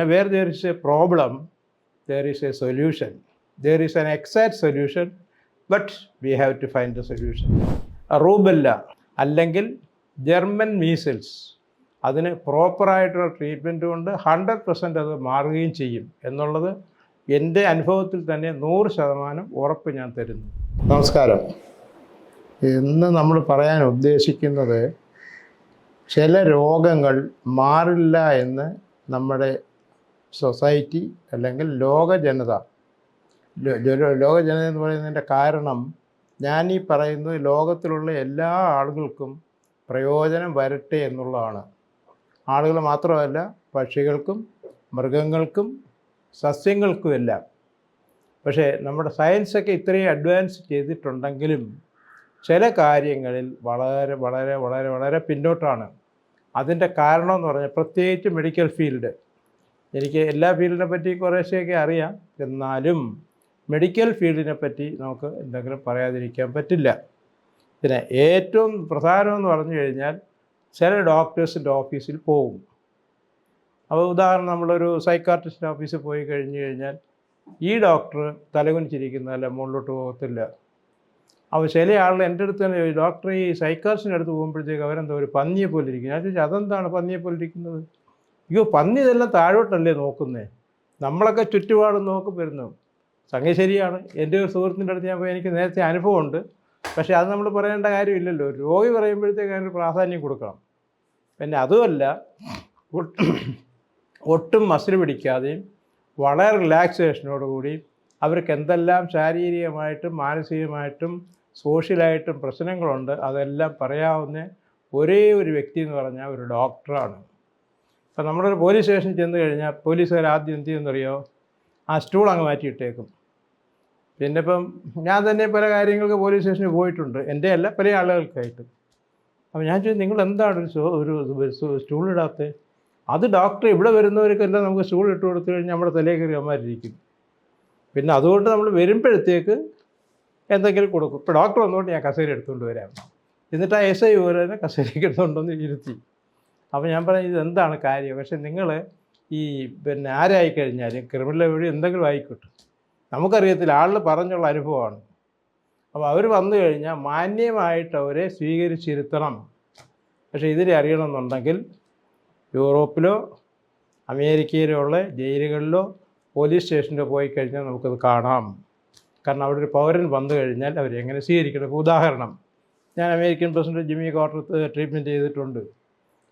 ഞാൻ where there is a problem there is a solution there is an exact solution but we have to find the solution rubella അല്ലെങ്കിൽ German measles അതിന് പ്രോപ്പറായിട്ടുള്ള treatment കൊണ്ട് hundred percent അത് മാറുകയും ചെയ്യും എന്നുള്ളത് എന്റെ അനുഭവത്തിൽ തന്നെ നൂറ് ശതമാനം ഉറപ്പ് ഞാൻ തരുന്നു. നമസ്കാരം. ഇന്ന് നമ്മൾ പറയാൻ ഉദ്ദേശിക്കുന്നത് ചില രോഗങ്ങൾ മാറില്ല എന്ന് നമ്മുടെ സൊസൈറ്റി അല്ലെങ്കിൽ ലോക ജനത. ലോക ജനത എന്ന് പറയുന്നതിന്റെ കാരണം ഞാൻ ഈ പറയുന്നത് ലോകത്തിലുള്ള എല്ലാ ആളുകൾക്കും പ്രയോജനം വരട്ടെ എന്നുള്ളതാണ്. ആളുകൾ മാത്രമല്ല പക്ഷികൾക്കും മൃഗങ്ങൾക്കും സസ്യങ്ങൾക്കും എല്ലാം പക്ഷേ നമ്മുടെ സയൻസൊക്കെ ഇത്രയും അഡ്വാൻസ് ചെയ്തിട്ടുണ്ടെങ്കിലും ചില കാര്യങ്ങളിൽ വളരെ വളരെ വളരെ വളരെ പിന്നോട്ടാണ്. അതിന്റെ കാരണമെന്ന് പറഞ്ഞാൽ പ്രത്യേകിച്ച് മെഡിക്കൽ ഫീൽഡ്. എനിക്ക് എല്ലാ ഫീൽഡിനെ പറ്റി കുറേശ്ശെയൊക്കെ അറിയാം. എന്നാലും മെഡിക്കൽ ഫീൽഡിനെ പറ്റി നമുക്ക് എന്തെങ്കിലും പറയാതിരിക്കാൻ പറ്റില്ല. പിന്നെ ഏറ്റവും പ്രധാനമെന്ന് പറഞ്ഞു കഴിഞ്ഞാൽ ചില ഡോക്ടേഴ്സിന്റെ ഓഫീസിൽ പോകും. അപ്പോൾ ഉദാഹരണം നമ്മളൊരു സൈക്കാട്രിസ്റ്റിന്റെ ഓഫീസിൽ പോയി കഴിഞ്ഞു കഴിഞ്ഞാൽ ഈ ഡോക്ടർ തലകുനിച്ചിരിക്കുന്നതല്ല മുകളിലോട്ട് പോകത്തില്ല. അപ്പോൾ ചില ആളുകൾ എന്റെ അടുത്ത് തന്നെ ഡോക്ടർ ഈ സൈക്കാട്രിസ്റ്റിന്റെ അടുത്ത് പോകുമ്പോഴത്തേക്ക് അവരെന്താ ഒരു പന്നിയെ പോലെ ഇരിക്കുന്നത് ഞാൻ ചോദിച്ചാൽ അതെന്താണ് പന്നിയെ പോലെ ഇരിക്കുന്നത്? അയ്യോ പന്നി ഇതെല്ലാം താഴോട്ടല്ലേ നോക്കുന്നേ? നമ്മളൊക്കെ ചുറ്റുപാടും നോക്കി വരുന്നു സംഗതി ശരിയാണ്. എന്റെ ഒരു സുഹൃത്തിന്റെ അടുത്ത് ഞാൻ പോയി എനിക്ക് നേരത്തെ അനുഭവമുണ്ട്. പക്ഷേ അത് നമ്മൾ പറയേണ്ട കാര്യമില്ലല്ലോ. രോഗി പറയുമ്പോഴത്തേക്ക് അതിനൊരു പ്രാധാന്യം കൊടുക്കണം. പിന്നെ അതുമല്ല ഒട്ടും മസിൽ പിടിക്കാതെയും വളരെ റിലാക്സേഷനോടുകൂടി അവർക്ക് എന്തെല്ലാം ശാരീരികമായിട്ടും മാനസികമായിട്ടും സോഷ്യലായിട്ടും പ്രശ്നങ്ങളുണ്ട് അതെല്ലാം പറയാവുന്ന ഒരേ ഒരു വ്യക്തി എന്ന് പറഞ്ഞാൽ ഒരു ഡോക്ടറാണ്. അപ്പം നമ്മളൊരു പോലീസ് സ്റ്റേഷനിൽ ചെന്ന് കഴിഞ്ഞാൽ പോലീസുകാർ ആദ്യം എന്ത് ചെയ്യുമെന്നറിയോ? ആ സ്റ്റൂൾ അങ്ങ് മാറ്റിയിട്ടേക്കും. പിന്നെ ഇപ്പം ഞാൻ തന്നെ പല കാര്യങ്ങൾക്ക് പോലീസ് സ്റ്റേഷനിൽ പോയിട്ടുണ്ട്. എന്റെ അല്ല പല ആളുകൾക്കായിട്ട്. അപ്പോൾ ഞാൻ ചോദിച്ചു നിങ്ങൾ എന്താണ് ഒരു ഒരു ഇടാത്തത് അത് ഡോക്ടർ ഇവിടെ വരുന്നവർക്കെല്ലാം നമുക്ക് സ്റ്റൂൾ ഇട്ട് കൊടുത്തു കഴിഞ്ഞാൽ നമ്മുടെ തലയിൽ കയറി പിന്നെ അതുകൊണ്ട് നമ്മൾ വരുമ്പോഴത്തേക്ക് എന്തെങ്കിലും കൊടുക്കും. ഇപ്പോൾ ഡോക്ടർ വന്നുകൊണ്ട് ഞാൻ കസേര എടുത്തുകൊണ്ട് വരാം. എന്നിട്ട് ആ എസ് ഐ പോലെ കസേരയ്ക്ക് എടുത്തുകൊണ്ടൊന്ന് ഇരുത്തി. അപ്പോൾ ഞാൻ പറഞ്ഞു ഇതെന്താണ് കാര്യം? പക്ഷെ നിങ്ങൾ ഈ പിന്നെ ആരായി കഴിഞ്ഞാലും ക്രിമിനൽ വഴി എന്തെങ്കിലും ആയിക്കോട്ടെ. നമുക്കറിയത്തില്ല ആളിൽ പറഞ്ഞുള്ള അനുഭവമാണ്. അപ്പോൾ അവർ വന്നു കഴിഞ്ഞാൽ മാന്യമായിട്ട് അവരെ സ്വീകരിച്ചിരുത്തണം. പക്ഷേ ഇതിനെ അറിയണമെന്നുണ്ടെങ്കിൽ യൂറോപ്പിലോ അമേരിക്കയിലോ ഉള്ള ജയിലുകളിലോ പോലീസ് സ്റ്റേഷനിലോ പോയി കഴിഞ്ഞാൽ നമുക്കത് കാണാം. കാരണം അവിടെ ഒരു പൗരൻ വന്നു കഴിഞ്ഞാൽ അവരെങ്ങനെ സ്വീകരിക്കണം? ഉദാഹരണം ഞാൻ American president Jimmy Carter treatment ചെയ്തിട്ടുണ്ട്.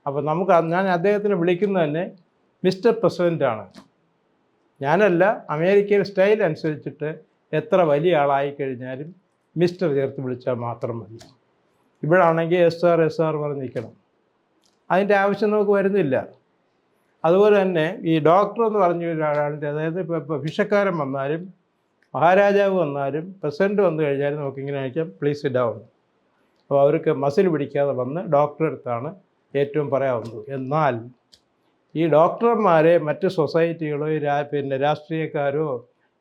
അപ്പോൾ നമുക്ക് ഞാൻ അദ്ദേഹത്തിനെ വിളിക്കുന്നത് തന്നെ മിസ്റ്റർ പ്രസിഡന്റാണ് ഞാനല്ല അമേരിക്കൻ സ്റ്റൈൽ അനുസരിച്ചിട്ട് എത്ര വലിയ ആളായി കഴിഞ്ഞാലും മിസ്റ്റർ ചേർത്ത് വിളിച്ചാൽ മാത്രം മതി. ഇവിടാണെങ്കിൽ എസ് ആർ എസ് ആർ പറഞ്ഞ് നിൽക്കണം. അതിന്റെ ആവശ്യം നമുക്ക് വരുന്നില്ല. അതുപോലെ തന്നെ ഈ ഡോക്ടർ എന്ന് പറഞ്ഞ ഒരാളുടെ അതായത് ഇപ്പോൾ ഭിഷക്കാരൻ വന്നാലും മഹാരാജാവ് വന്നാലും പ്രസിഡന്റ് വന്നു കഴിഞ്ഞാലും നമുക്കിങ്ങനെ അയക്കാം പ്ലീസ് ഡൗൺ അപ്പോൾ അവർക്ക് മസിൽ പിടിക്കാതെ വന്ന് ഡോക്ടറെ അടുത്താണ് ഏറ്റവും പറയാവുന്നത്. എന്നാൽ ഈ ഡോക്ടർമാരെ മറ്റ് സൊസൈറ്റികളോ പിന്നെ രാഷ്ട്രീയക്കാരോ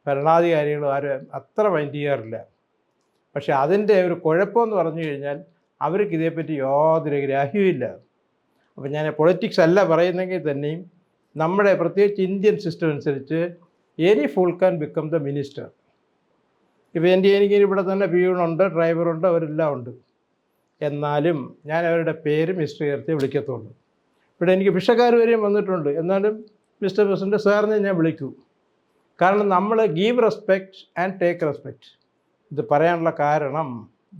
ഭരണാധികാരികളോ ആരും അത്ര മൈൻഡ് ചെയ്യാറില്ല. പക്ഷെ അതിന്റെ ഒരു കുഴപ്പമെന്ന് പറഞ്ഞു കഴിഞ്ഞാൽ അവർക്ക് ഇതേപ്പറ്റി യാതൊരു ഗ്രാഹ്യവുമില്ല അപ്പോൾ ഞാൻ പൊളിറ്റിക്സ് അല്ല പറയുന്നെങ്കിൽ തന്നെയും നമ്മുടെ പ്രത്യേകിച്ച് ഇന്ത്യൻ സിസ്റ്റം അനുസരിച്ച് any fool can become the minister. ഇപ്പോൾ എന്റെ എനിക്ക് ഇവിടെ തന്നെ പിയൂണുണ്ട് ഡ്രൈവറുണ്ട് അവരെല്ലാം ഉണ്ട്. എന്നാലും ഞാൻ അവരുടെ പേര് മിസ്റ്റർ ഉയർത്തി വിളിക്കത്തുള്ളൂ. ഇവിടെ എനിക്ക് ഭിക്ഷക്കാർ വരെയും വന്നിട്ടുണ്ട്. എന്നാലും മിസ്റ്റർ പ്രസിഡന്റ് സാറിനെ ഞാൻ വിളിക്കൂ. കാരണം നമ്മൾ give respect and take respect ഇത് പറയാനുള്ള കാരണം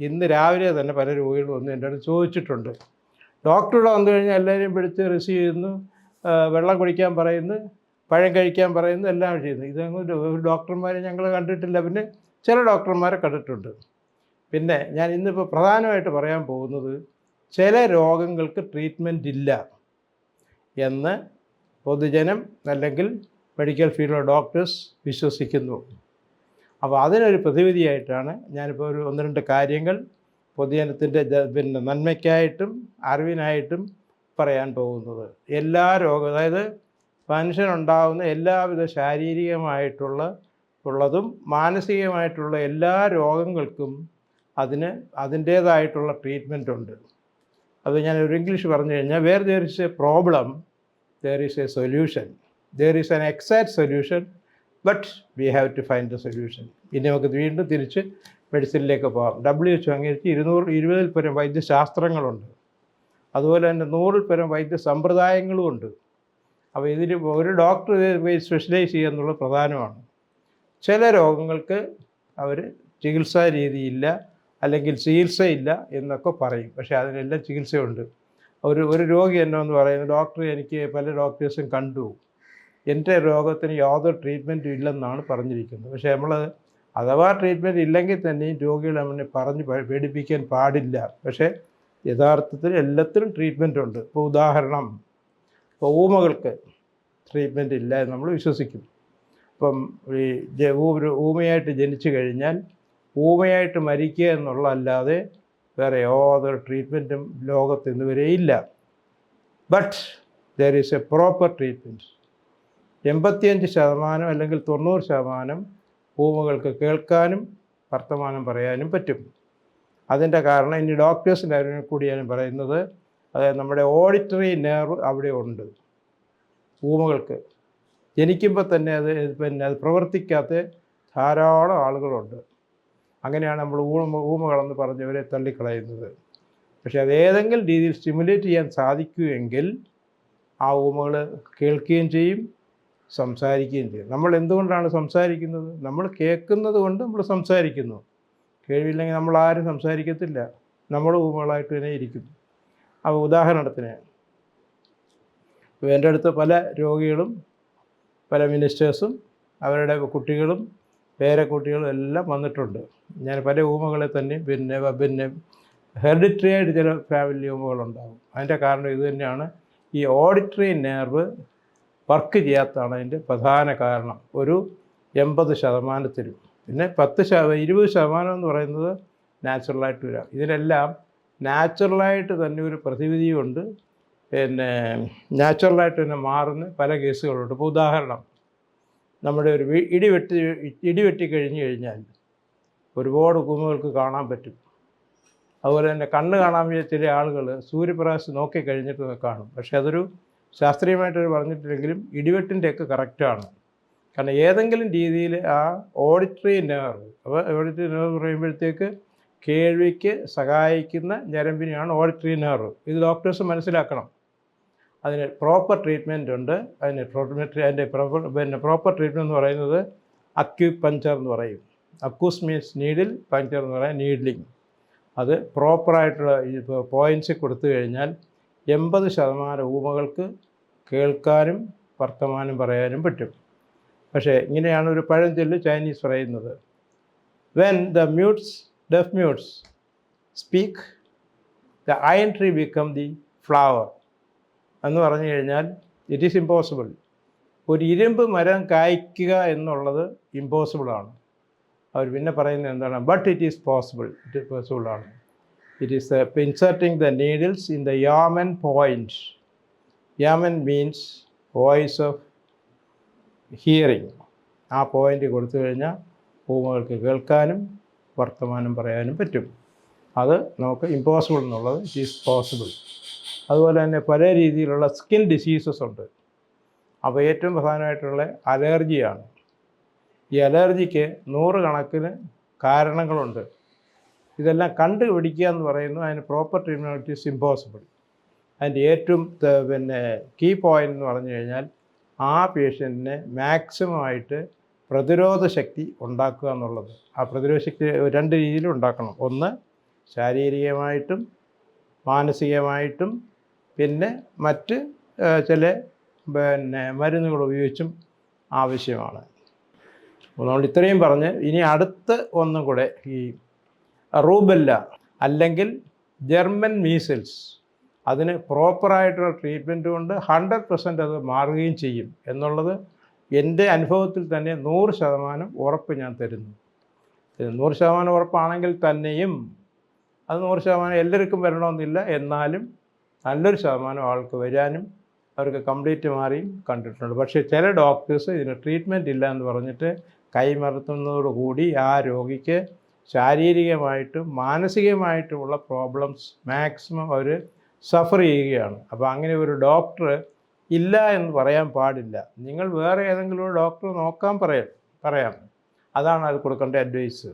ഇന്ന് രാവിലെ തന്നെ പല രോഗികളും വന്ന് എന്റെ അടുത്ത് ചോദിച്ചിട്ടുണ്ട്. ഡോക്ടർ ഇവിടെ വന്നു കഴിഞ്ഞാൽ എല്ലാവരെയും പിടിച്ച് റിസീവ് ചെയ്യുന്നു വെള്ളം കുടിക്കാൻ പറയുന്നു പഴം കഴിക്കാൻ പറയുന്നു എല്ലാം ചെയ്യുന്നു. ഇതങ്ങ് ഡോക്ടർമാരെ ഞങ്ങൾ കണ്ടിട്ടില്ല. പിന്നെ ചില ഡോക്ടർമാരെ കണ്ടിട്ടുണ്ട്. പിന്നെ ഞാൻ ഇന്നിപ്പോൾ പ്രധാനമായിട്ട് പറയാൻ പോകുന്നത് ചില രോഗങ്ങൾക്ക് ട്രീറ്റ്മെന്റ് ഇല്ല എന്ന് പൊതുജനം അല്ലെങ്കിൽ മെഡിക്കൽ ഫീൽഡിലെ ഡോക്ടേഴ്സ് വിശ്വസിക്കുന്നു. അപ്പോൾ അതിനൊരു പ്രതിവിധിയായിട്ടാണ് ഞാനിപ്പോൾ ഒരു ഒന്ന് രണ്ട് കാര്യങ്ങൾ പൊതുജനത്തിന്റെ പിന്നെ നന്മയ്ക്കായിട്ടും അറിവിനായിട്ടും പറയാൻ പോകുന്നത്. എല്ലാ രോഗം അതായത് മനുഷ്യനുണ്ടാകുന്ന എല്ലാവിധ ശാരീരികമായിട്ടുള്ള ഉള്ളതും മാനസികമായിട്ടുള്ള എല്ലാ രോഗങ്ങൾക്കും അതിന് അതിന്റേതായിട്ടുള്ള ട്രീറ്റ്മെന്റ് ഉണ്ട്. അത് ഞാൻ ഒരു ഇംഗ്ലീഷ് പറഞ്ഞു കഴിഞ്ഞാൽ where there is a problem there is a solution there is an exact solution but we have to find the solution ഇനി നമുക്ക് വീണ്ടും തിരിച്ച് മെഡിസിനിലേക്ക് പോകാം. ഡബ്ല്യു എച്ച് അംഗീകരിച്ച് ഇരുന്നൂറ് ഇരുപതിൽ പരം വൈദ്യശാസ്ത്രങ്ങളുണ്ട്. അതുപോലെ തന്നെ നൂറിൽ പരം വൈദ്യ സമ്പ്രദായങ്ങളും ഉണ്ട്. അപ്പോൾ ഇതിൽ ഒരു ഡോക്ടർ സ്പെഷ്യലൈസ് ചെയ്യുക എന്നുള്ളത് പ്രധാനമാണ്. ചില രോഗങ്ങൾക്ക് അവർ ചികിത്സാ രീതിയില്ല. അല്ലെങ്കിൽ ചികിത്സയില്ല എന്നൊക്കെ പറയും. പക്ഷേ അതിനെല്ലാം ചികിത്സയുണ്ട്. ഒരു ഒരു രോഗി എന്നെ എന്ന് പറയുന്നത് ഡോക്ടർ എനിക്ക് പല ഡോക്ടേഴ്സും കണ്ടു. എന്റെ രോഗത്തിന് യാതൊരു ട്രീറ്റ്മെന്റും ഇല്ലെന്നാണ് പറഞ്ഞിരിക്കുന്നത്. പക്ഷേ നമ്മൾ അഥവാ ട്രീറ്റ്മെന്റ് ഇല്ലെങ്കിൽ തന്നെയും രോഗികളെ നമ്മളെ പറഞ്ഞ് പേടിപ്പിക്കാൻ പാടില്ല. പക്ഷേ യഥാർത്ഥത്തിൽ എല്ലാത്തിനും ട്രീറ്റ്മെന്റ് ഉണ്ട്. ഇപ്പോൾ ഉദാഹരണം ഇപ്പോൾ ഊമകൾക്ക് ട്രീറ്റ്മെന്റ് ഇല്ല എന്ന് നമ്മൾ വിശ്വസിക്കും. ഇപ്പം ഈ ഊമയായിട്ട് ജനിച്ചു കഴിഞ്ഞാൽ ഊമയായിട്ട് മരിക്കുക എന്നുള്ളതല്ലാതെ വേറെ യാതൊരു ട്രീറ്റ്മെന്റും ലോകത്ത് ഇന്ന് വരെ ഇല്ല. But there is a proper treatment എൺപത്തിയഞ്ച് ശതമാനം അല്ലെങ്കിൽ തൊണ്ണൂറ് ശതമാനം ഊമകൾക്ക് കേൾക്കാനും വർത്തമാനം പറയാനും പറ്റും. അതിന്റെ കാരണം ഇനി ഡോക്ടേഴ്സിന്റെ കാര്യം കൂടിയാണ് പറയുന്നത്. അതായത് നമ്മുടെ ഓഡിറ്ററി നെർവ് അവിടെ ഉണ്ട്. ഊമകൾക്ക് ജനിക്കുമ്പോൾ തന്നെ അത് പിന്നെ അത് പ്രവർത്തിക്കാത്ത ധാരാളം ആളുകളുണ്ട്. അങ്ങനെയാണ് നമ്മൾ ഊമ ഊമകളെന്ന് പറഞ്ഞവരെ തള്ളിക്കളയുന്നത്. പക്ഷേ അത് ഏതെങ്കിലും രീതിയിൽ സ്റ്റിമുലേറ്റ് ചെയ്യാൻ സാധിക്കുമെങ്കിൽ ആ ഊമകൾ കേൾക്കുകയും ചെയ്യും സംസാരിക്കുകയും ചെയ്യും. നമ്മൾ എന്തുകൊണ്ടാണ് സംസാരിക്കുന്നത്? നമ്മൾ കേൾക്കുന്നത് കൊണ്ട് നമ്മൾ സംസാരിക്കുന്നു. കേൾവില്ലെങ്കിൽ നമ്മൾ ആരും സംസാരിക്കത്തില്ല. നമ്മൾ ഊമകളായിട്ട് തന്നെ ഇരിക്കും അപ്പോൾ ഉദാഹരണത്തിന് എന്റെ അടുത്ത് പല രോഗികളും പല മിനിസ്റ്റേഴ്സും അവരുടെ കുട്ടികളും പേരക്കുട്ടികളും എല്ലാം വന്നിട്ടുണ്ട്. ഞാൻ പല ഊമകളെ തന്നെ പിന്നെ പിന്നെ ഹെറിഡിറ്ററി ആയിട്ട് ചില ഫാമിലി ഊമകളുണ്ടാകും. അതിന്റെ കാരണം ഇത് തന്നെയാണ്. ഈ ഓഡിറ്ററി നെർവ് വർക്ക് ചെയ്യാത്തതാണ് അതിന്റെ പ്രധാന കാരണം. ഒരു എൺപത് ശതമാനത്തിലും. പിന്നെ പത്ത് ശത ഇരുപത് ശതമാനം എന്ന് പറയുന്നത് നാച്ചുറലായിട്ട് വരാം. ഇതിനെല്ലാം നാച്ചുറലായിട്ട് തന്നെ ഒരു പ്രതിവിധിയുണ്ട്. പിന്നെ നാച്ചുറലായിട്ട് തന്നെ മാറുന്ന പല കേസുകളുണ്ട് ഇപ്പോൾ ഉദാഹരണം നമ്മുടെ ഒരു ഇടിവെട്ടി ഇടിവെട്ടി കഴിഞ്ഞു കഴിഞ്ഞാൽ ഒരുപാട് കൂമുകൾക്ക് കാണാൻ പറ്റും. അതുപോലെ തന്നെ കണ്ണ് കാണാൻ ചില ആളുകൾ സൂര്യപ്രകാശം നോക്കി കഴിഞ്ഞിട്ട് കാണും. പക്ഷേ അതൊരു ശാസ്ത്രീയമായിട്ട് പറഞ്ഞിട്ടില്ലെങ്കിലും ഇടിവെട്ടിന്റെയൊക്കെ കറക്റ്റാണ് കാരണം ഏതെങ്കിലും രീതിയിൽ ആ ഓഡിറ്ററി നെർവ് അപ്പോൾ ഓഡിറ്ററി നെർവ് പറയുമ്പോഴത്തേക്ക് കേൾവിക്ക് സഹായിക്കുന്ന ഞരമ്പിനെയാണ് ഓഡിറ്ററി നെർവ് ഇത് ഡോക്ടേഴ്സ് മനസ്സിലാക്കണം. അതിന് പ്രോപ്പർ ട്രീറ്റ്മെന്റ് ഉണ്ട്. അതിന് ട്രീറ്റ്മെന്റ് അതിന്റെ പ്രോപ്പർ പിന്നെ പ്രോപ്പർ ട്രീറ്റ്മെന്റ് എന്ന് പറയുന്നത് അക്യു പഞ്ചർ എന്ന് പറയും. അക്യൂസ് മീൻസ് നീഡിൽ പഞ്ചർ എന്ന് പറയാൻ നീഡ്ലിങ് അത് പ്രോപ്പറായിട്ടുള്ള ഇപ്പോൾ പോയിന്റ്സ് കൊടുത്തു കഴിഞ്ഞാൽ എൺപത് ശതമാനം ഊമകൾക്ക് കേൾക്കാനും വർത്തമാനം പറയാനും പറ്റും. പക്ഷേ ഇങ്ങനെയാണ് ഒരു പഴഞ്ചൊല്ല് ചൈനീസ് പറയുന്നത്. When the mutes deaf mutes speak the iron tree become the flower എന്ന് പറഞ്ഞു കഴിഞ്ഞാൽ ഇറ്റ് ഈസ് ഇമ്പോസിബിൾ ഒരു ഇരുമ്പ് മരം കായ്ക്കുക എന്നുള്ളത് ഇമ്പോസിബിളാണ് അവർ പിന്നെ പറയുന്നത് എന്താണ്? But it is possible it possible ആണ്. It is inserting the needles in the yamen point yamen means voice of hearing ആ പോയിന്റ് കൊടുത്തു കഴിഞ്ഞാൽ ഭൂമികൾക്ക് കേൾക്കാനും വർത്തമാനം പറയാനും പറ്റും. അത് നമുക്ക് ഇമ്പോസിബിൾ എന്നുള്ളത് ഇറ്റ് ഈസ് പോസിബിൾ അതുപോലെ തന്നെ പല രീതിയിലുള്ള സ്കിൻ ഡിസീസസ് ഉണ്ട്. അപ്പോൾ ഏറ്റവും പ്രധാനമായിട്ടുള്ള അലർജിയാണ്. ഈ അലർജിക്ക് നൂറുകണക്കിന് കാരണങ്ങളുണ്ട്. ഇതെല്ലാം കണ്ടുപിടിക്കുക എന്ന് പറയുന്നു. അതിന് പ്രോപ്പർ ട്രീറ്റ്മെന്റ് ഇസ് ഇമ്പോസിബിൾ അതിന്റെ ഏറ്റവും പിന്നെ കീ പോയിന്റ് എന്ന് പറഞ്ഞു കഴിഞ്ഞാൽ ആ പേഷ്യന്റിനെ മാക്സിമം ആയിട്ട് പ്രതിരോധ ശക്തി ഉണ്ടാക്കുക എന്നുള്ളത്. ആ പ്രതിരോധ ശക്തി രണ്ട് രീതിയിലും ഉണ്ടാക്കണം. ഒന്ന് ശാരീരികമായിട്ടും മാനസികമായിട്ടും പിന്നെ മറ്റ് ചില പിന്നെ മരുന്നുകൾ ഉപയോഗിച്ചും ആവശ്യമാണ്. അതുകൊണ്ട് ഇത്രയും പറഞ്ഞ് ഇനി അടുത്ത ഒന്നും കൂടെ ഈ റൂബെല്ല അല്ലെങ്കിൽ ജർമ്മൻ മീസിൽസ് അതിന് പ്രോപ്പറായിട്ടുള്ള ട്രീറ്റ്മെന്റ് കൊണ്ട് ഹൺഡ്രഡ് പെർസെന്റ് അത് മാറുകയും ചെയ്യും എന്നുള്ളത് എന്റെ അനുഭവത്തിൽ തന്നെ നൂറ് ശതമാനം ഉറപ്പ് ഞാൻ തരുന്നു. നൂറ് ശതമാനം ഉറപ്പാണെങ്കിൽ തന്നെയും അത് നൂറ് ശതമാനം എല്ലാവർക്കും വരണമെന്നില്ല. എന്നാലും നല്ലൊരു ശതമാനം ആൾക്ക് വരാനും അവർക്ക് കംപ്ലീറ്റ് മാറിയും കണ്ടിട്ടുണ്ട്. പക്ഷേ ചില ഡോക്ടേഴ്സ് ഇതിന് ട്രീറ്റ്മെന്റ് ഇല്ല എന്ന് പറഞ്ഞിട്ട് കൈമറത്തുന്നതോടുകൂടി ആ രോഗിക്ക് ശാരീരികമായിട്ടും മാനസികമായിട്ടുമുള്ള പ്രോബ്ലംസ് മാക്സിമം അവർ സഫർ ചെയ്യുകയാണ്. അപ്പോൾ അങ്ങനെ ഒരു ഡോക്ടർ ഇല്ല എന്ന് പറയാൻ പാടില്ല. നിങ്ങൾ വേറെ ഏതെങ്കിലും ഒരു ഡോക്ടർ നോക്കാൻ പറയാം പറയാം. അതാണ് അത് കൊടുക്കേണ്ട അഡ്വൈസ്